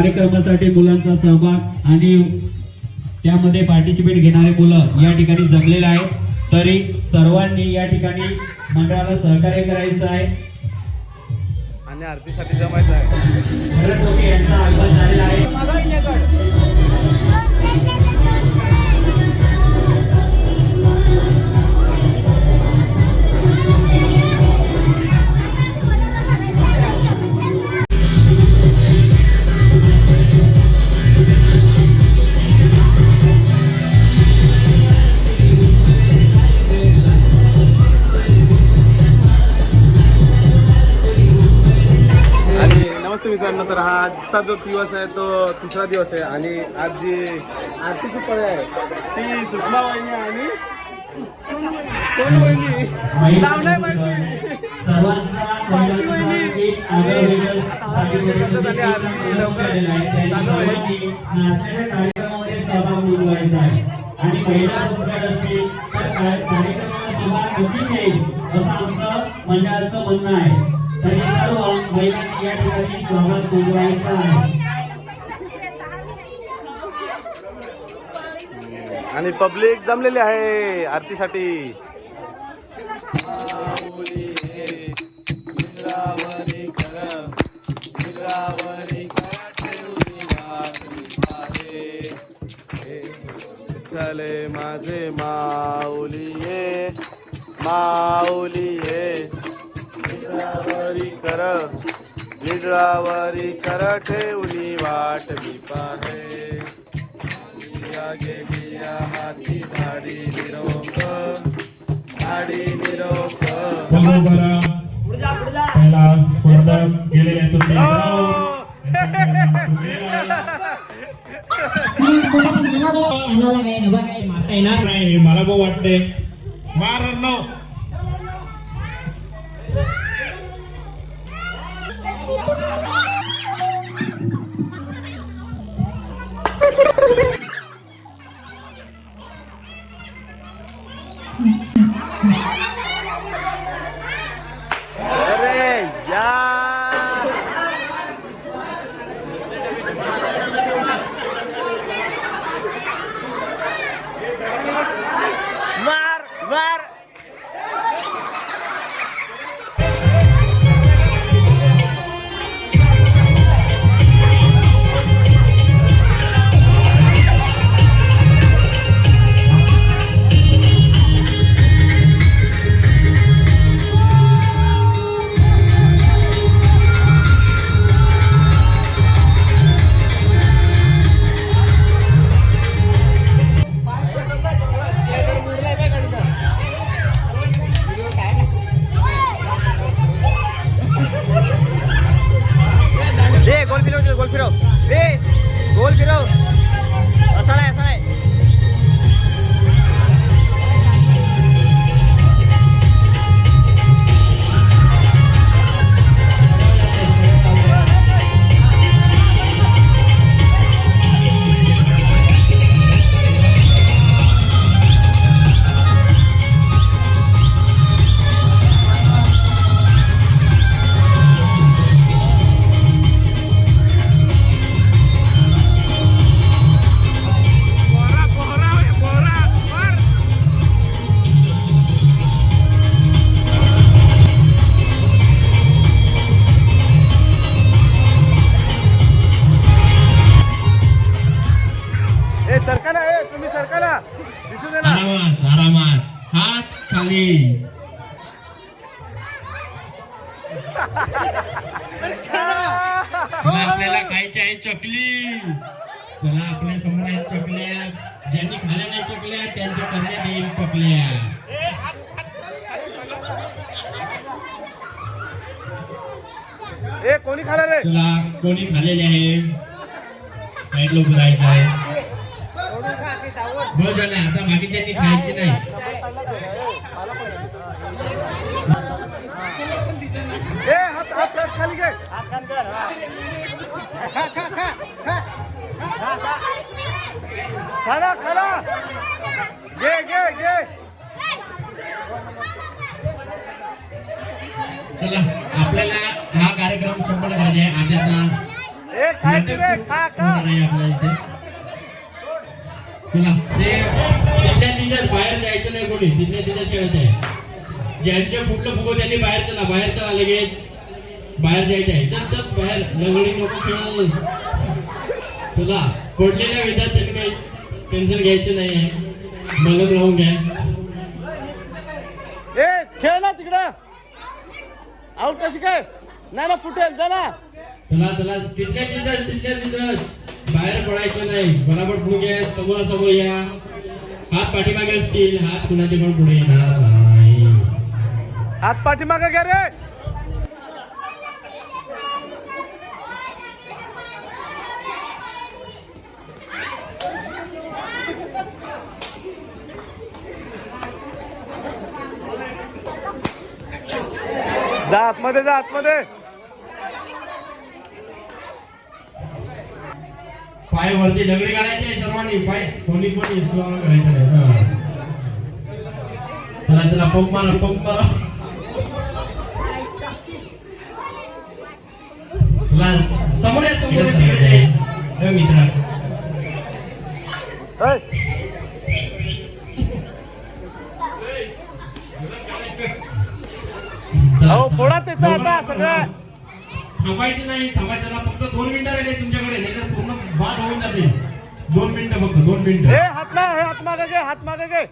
कार्यक्रमासाठी मुलांचा सहभाग आणि त्यामध्ये पार्टिसिपेट घेणारे मुलं या ठिकाणी जमलेले आहेत. तरी सर्वांनी या ठिकाणी मंडळाला सहकार्य करायचं आहे. आणि आरतीसाठी जमायचं आहे. तर हा आजचा जो दिवस आहे तो तिसरा दिवस आहे. आणि आज जी आरतीची पळ आहे ती सुषमा वहिनी आणि कोण वहिनी लावलाय वहिनी आणि महिला असतील तर कार्यक्रमाला नक्कीच येईल असं आमचं मंडळाचं म्हणणं आहे. तरी सर्व महिलांनी या ठिकाणी आहे आणि पब्लिक जमलेली आहे आरतीसाठी. चले माझे माऊली ये माऊली ये कर. निद्रावरी कर ठेवली वाट मी पाहे. आगे बिया हाती झाडी निरोप. झाडी निरोप. पहिला स्पर्धक गेलेले तुम्ही नाही मला वाटते मार मार चला, आपल्याला खायची आहे चकली. चला आपल्यासमोर आहेत चकल्या. ज्यांनी खाल्या नाही चकल्या त्यांच्या करण्यात येईल चकल्या. ए कोणी खाला रे? चला कोणी खाल्लेले आहे? साईड लोक राहायचं आहे. बस झालं आता बाकीच्यांनी खायची नाही. खाली घे खा खा खा खा. खाना खाना. घे घे घे. चला आपल्याला हा कार्यक्रम संपन्न आहे आजचा ए खायची रे खा खा. चला ते तिथल्या तिथेच बाहेर जायचं नाही कोणी तिथल्या तिथेच खेळत आहे. ज्यांचे फुटलं फुगो त्यांनी बाहेर चला बाहेर चला लगेच. बाहेर जायचं आहे. चल चल बाहेर. लंगडी नको खेळ तुला पडलेल्या विद्यार्थ्यांनी काही टेन्शन घ्यायचं नाही आहे. मलम लावून घ्या. ए खेळ ना तिकडं. आऊट कशी काय? नाही ना फुटेल जा ना. चला चला. तिथल्या तिथं तिथल्या तिथं बाहेर पडायचं नाही. बरोबर पुढे घ्या. समोर समोर या. हात पाठीमागे असतील. हात कुणाचे पण पुढे येणार नाही. हात पाठीमागे घ्या रे. जा आतमध्ये जा आतमध्ये. पाय वरती दगडी घालायचे सर्वांनी पाय. कोणी कोणी करायचं नाही. चला चला पंप मारा पंप मारा. समोर समोर मित्रा अहो फोडा त्याचा आता सगळं. थांबायचं नाही थांबायचं ना फक्त दोन मिनिटं राहिले तुमच्याकडे. नाही तर पूर्ण बाद होऊन जाते दोन मिनिटं फक्त दोन मिनिटं. हात ना हे हात मागे घे हात मागे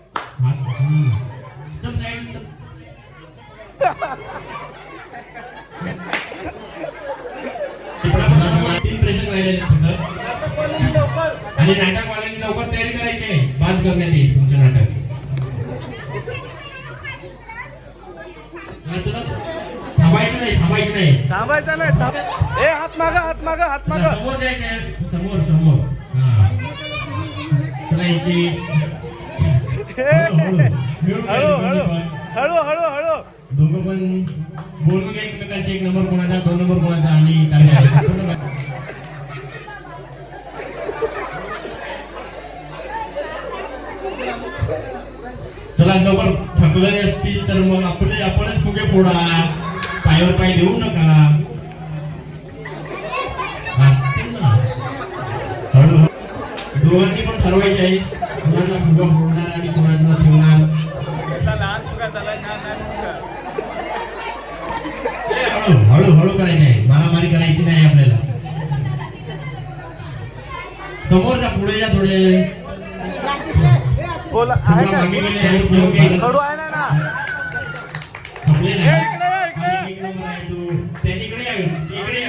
तीन राहिले फक्त. आणि नाटकवाल्यांनी लवकर तयारी करायची आहे. बाद करण्यात येईल तुमचं नाटक हा, चला. थांबायचं नाही थांबायचं नाही थांबायचं नाही थांब ए हात माग हात माग हात माग समोर जायचं. समोर समोर हा. हळू, हळू. हळू हळू दोघं पण बोलून घ्या एकमेकांचे एक नंबर कोणाचा दोन नंबर कोणाचा आणि काय. चला लवकर थकलेले असतील तर मग आपले आपणच फुगे फोडा. पायावर पाय देऊ नका. ना. दोघांनी पण ठरवायचे आहे. कोणाचा फुगा फोडणार आणि कोणाचा ठेवणार. हळू हळू हळू करायचं आहे. मारामारी करायची नाही आपल्याला. समोर जा पुढे जा थोडे. बोला आहे आहे, पुढे. इकडे इकडे तू. त्यांनी इकडे यावे, इकडे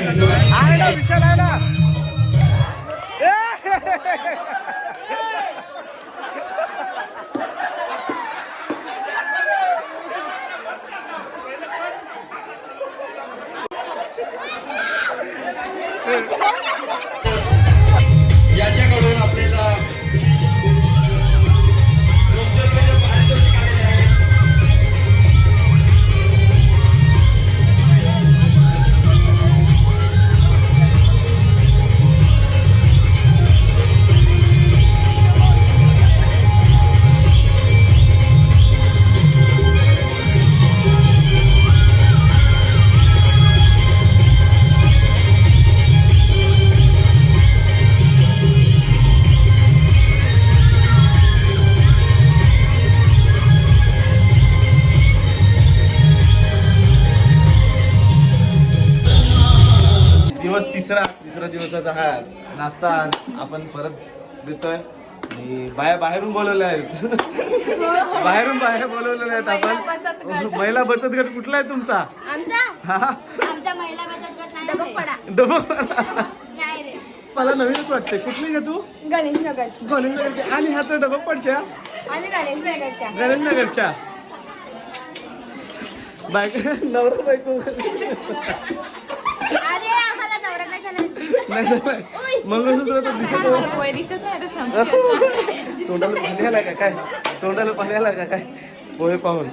दिवस तिसरा तिसरा दिवसाचा हा नाश्ता आपण परत देतोय. आणि बाया बाहेरून बोलवल्या आहेत. बाहेरून बाहेर बोलवलेल्या आहेत आपण. महिला बचत गट. कुठला आहे तुमचा? आमचा? हा. आमचा महिला बचत गट नाही पडा. डबल नाही रे. मला नवीनच वाटते कुठली का तू? गणेश नगरची गणेशनगरची. आणि ह्या तर डबपटच्या आणि गणेश नगरच्या गणेशनगरच्या? बायक नवरा बायको. नाही. मंगळसूत्र तर दिसत दिसत नाही. तोंडाला पाणी आला का? काय? तोंडाला पाणी आला का? काय? पोहे पाहून.